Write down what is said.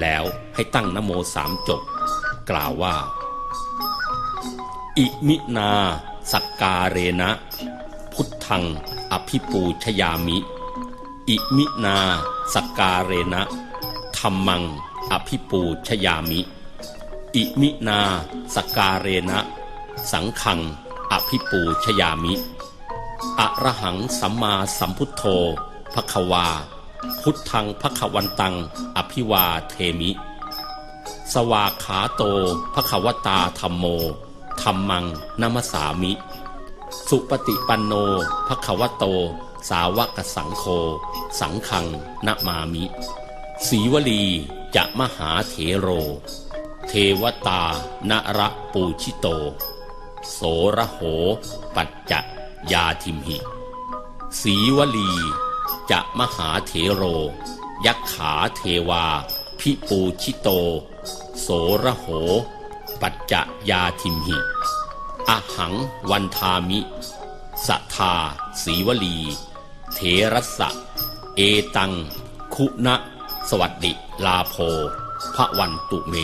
แล้วให้ตั้งนโมสามจบ กล่าวว่า อิมินาสักการเรนะ พุทธังอภิปูชยามิ อิมินาสักการเรนะธรรมังอภิปูชยามิ อิมินาสกการเรนะ สังขังอภิปูชยามิ อระหังสัมมาสัมพุทโธภควา พุทธังภควันตัง อภิวาเทมิ สวากขาโตภควตาธรรมโมธรรมังนัมสามิ สุปฏิปันโนภควโต สาวกสังโฆสังขังนมามิ สีวลีจะมหาเถโร เทวตานระปูชิโต โสระโห ปัจจะยาทิมหิ สีวลี จะมหาเถโร ยักขาเทวา พิปูชิโต โสระโห ปัจจะยาทิมหิ อหังวันทามิ สัทธาสีวลี เถรัสะ เอตัง คุณะ สวัสดิลาโภพระวันตุเม